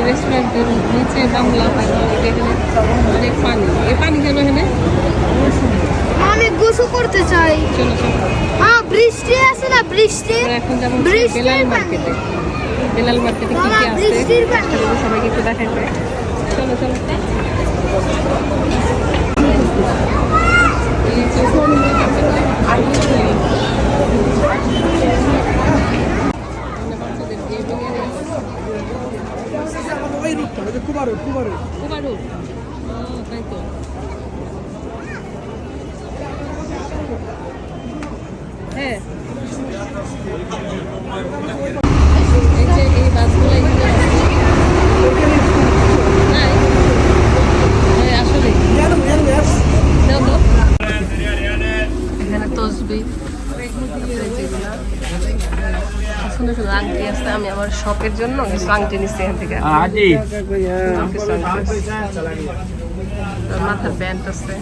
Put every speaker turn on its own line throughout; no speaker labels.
রেস্টুরেন্টের নিচে বাংলা পানি এখানে অনেক পানি পানি কেন এখানে
আমি গোসল করতে চাই
চলো চলো
মা বৃষ্টি আছে না বৃষ্টি
এখন
বৃষ্টির
বেলাল মার্কেটে বেলাল মার্কেটে কি কি আছে। সবাইকে একটু দেখাইতে চলো চলো এই যে বাচ্চাদের gaming area আছে। কুমারুর। ও, তাই তো। হ্যাঁ। এই যে এই বাসগুলো। হ্যাঁ। এখানে তসবি। সুন্দর সুন্দর আংটি আছে। আমি আমার শপের জন্য কিছু আংটি নিচ্ছি এখান থেকে। তার মাথার ব্যান্ড আছে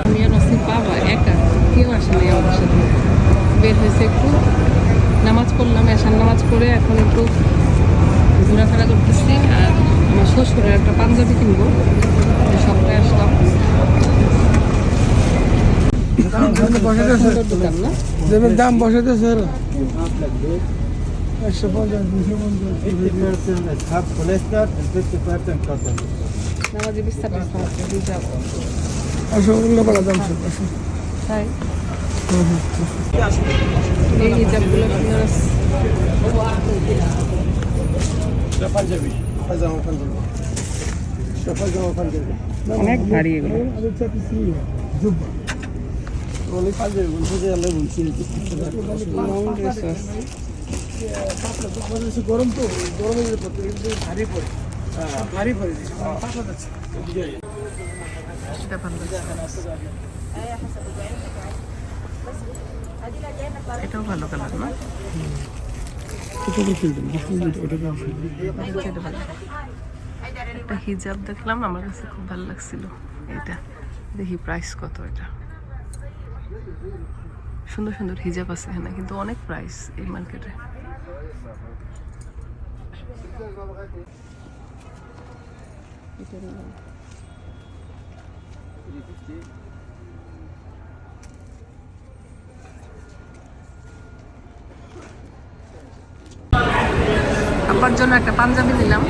আমি আর নসিব বাবা একা কেউ আসে নাই আমার সাথে বের হয়েছে একটু নামাজ পড়লাম এসার নামাজ করে এখন একটু ঘোরাফেরা করতেছি আর আমার শ্বশুরের একটা পাঞ্জাবি কিনবো সপ্তাহে আসলাম
দাম বসাইতেছে এরা একশো পঞ্চাশ দুশো পঞ্চাশ পায়জামা পাঞ্জাবি
অনেক ভারী
বলছে গরম তো ভারী।
এটাও ভালো কালার না? একটা হিজাব দেখলাম, আমার কাছে খুব ভালো লাগছিল। এটা দেখি প্রাইস কত এটা? সুন্দর সুন্দর হিজাব আছে এখানে, কিন্তু অনেক প্রাইস এই মার্কেটে নিলাম। আব্বার জন্য একটা পাঞ্জাবি নিলাম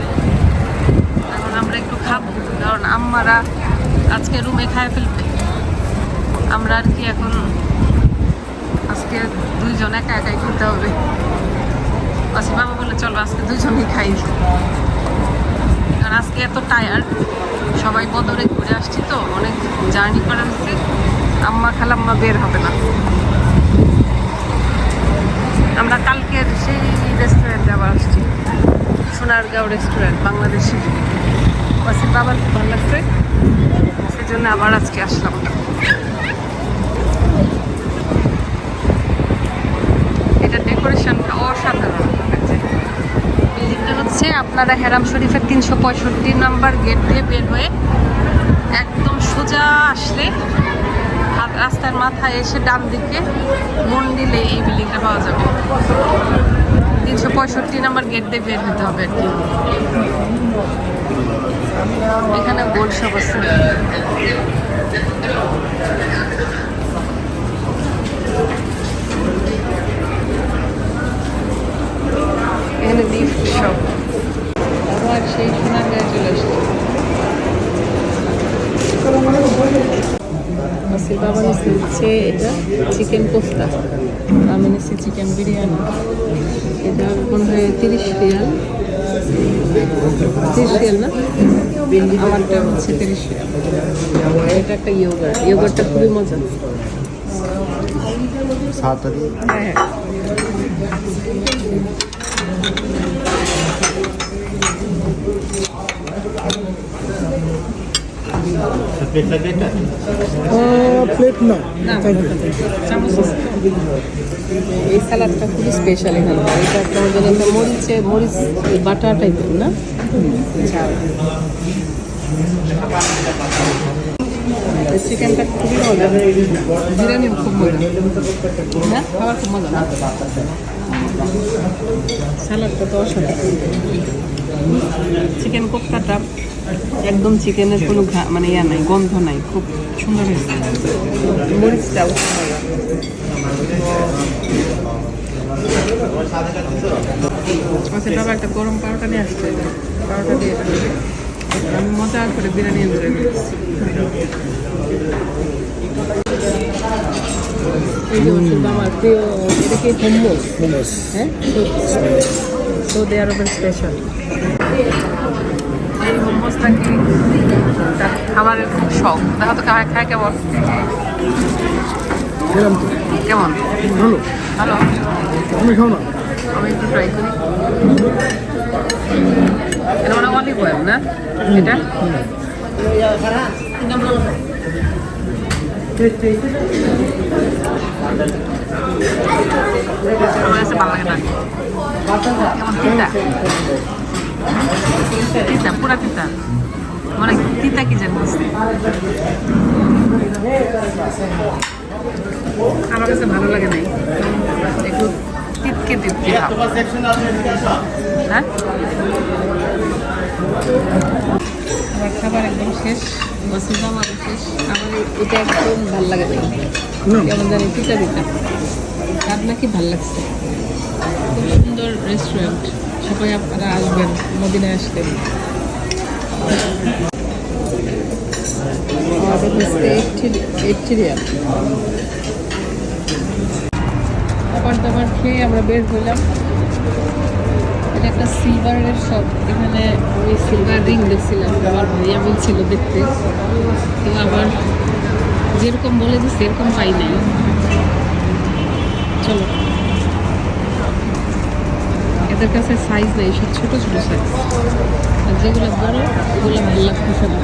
এখন আমরা একটু খাব, কারণ আম্মারা আজকে রুমে খায় ফেলবে আমরা আর কি এখন আজকে দুইজন একা একাই খেতে হবে আসি বাবা বলে চলো আজকে দুজনেই খাই। কারণ আজকে এত টায়ার্ড সবাই বদরে ঘুরে আসছি তো, অনেক জার্নি করা হচ্ছে আম্মা খালাম্মা বের হবে না। আমরা কালকের সেই রেস্টুরেন্টে আবার আসছি, সোনারগাঁও রেস্টুরেন্ট বাংলাদেশি। ওয়াসির বাবার খুব ভালো লাগছে সেই জন্য আবার আজকে আসলাম। এটা ডেকোরেশনটা অসাধারণ লাগছে বিল্ডিংটা হচ্ছে আপনারা হেরাম শরীফের তিনশো পঁয়ষট্টি নাম্বার গেট দিয়ে বের হয়ে একদম সোজা আসলে রাস্তার মাথায় এসে ডান দিকে মন্দিরে এই বিল্ডিংটা পাওয়া যাবে। তিনশো পঁয়ষট্টি নাম্বার গেট দিয়ে বের হতে হবে আর কি। এখানে গোল সব আছে। এখানে লিফট সব। সেই সোনার গায়ে চলে আসছে বাবা নিচে হচ্ছে এটা চিকেন কোফতা। আমি নিচ্ছি চিকেন বিরিয়ানি। এটা মনে হয় তিরিশ রিয়াল। তিরিশ রিয়াল না? আমারটা হচ্ছে তিরিশ রিয়াল। এটা একটা ইয়োগার্ট। ইয়োগার্টটা খুবই মজা। হ্যাঁ।
প্লেট না
না
থ্যাংক ইউ?
এই স্যালাডটা খুবই স্পেশাল এখানে। এটা একটা মরিচে মরিচ বাটা টাইপের না? চিকেনটা খুবই মজা বিরিয়ানিও খুব মজা হ্যাঁ? খাবার খুব মজা স্যালাডটা তো অসাধারণ। চিকেন কোপ্তাটা একদম চিকেনের কোনো ঘা- মানে ইয়া নাই গন্ধ নাই খুব সুন্দর হয়েছে। মরিচটাও আচ্ছা বাবা একটা গরম নিয়ে আসছে। দিয়ে। আমি মজা করে বিরিয়ানি এনজয় করছি। এই যে ওষুধ আমার প্রিয় এটা কি হোমোস
মোমোস
হ্যাঁ? সৌদি আরবের স্পেশাল এই মোমোসটা কি? তার খাবারের খুব শখ। দেখো তো খায় খায় কেমন? কেমন?
ভালো।
ভালো?
তুমি খাও না?
আমি একটু ট্রাই করি। এটা মানে অলিভ অয়েল না? এটা? আমার কাছে ভালো লাগে না। কেমন? তিতা পুরা তিতা। মানে তিতা কি জানি বুঝতে আমার কাছে ভালো লাগে নাই। একটু তিতকে তিতকে হ্যাঁ? আমার খাবার একদম শেষ। ওষুধ আমার শেষ। আমার এটা একদম ভালো লাগে নাই। কেমন জানি তিতা তিতা। তার নাকি ভালো লাগছে। খুব সুন্দর রেস্টুরেন্ট সবাই আপনারা আসবেন, মদিনায় আসলে খাবার দাবার খেয়ে আমরা বের হলাম। এটা একটা সিলভারের শপ এখানে আমি সিলভার রিং দেখছিলাম, আমার ভাইয়া বলছিল দেখতে। তো আবার যেরকম বলে যে সেরকম পাই নাই। চলো। এদের কাছে সাইজ নেই সব ছোট ছোট সাইজ আর যেগুলো বড় ওগুলো ভালো লাগতেছে না।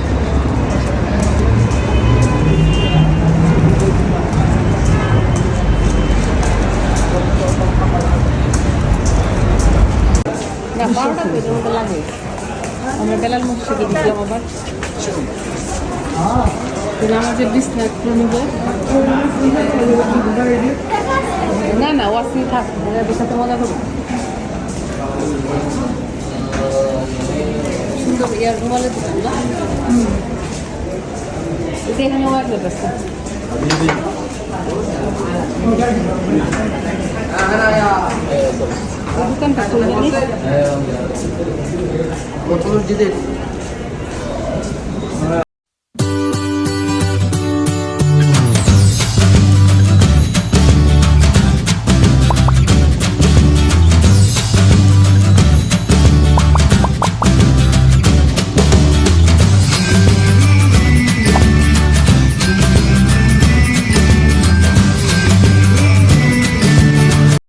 না বারোটা পর্যন্ত লাগে। আমরা বেলাল মসজিদে ঢুকলাম আবার। কিন্তু আমাদের বিছনা একটু নেব। না না ওয়াসি থাক ওদের সাথে মজা করব। সুন্দর ইয়ার রুমালে দিলাম না? এটা এখানে ওয়ার আছে দোকানটা খুলে জানি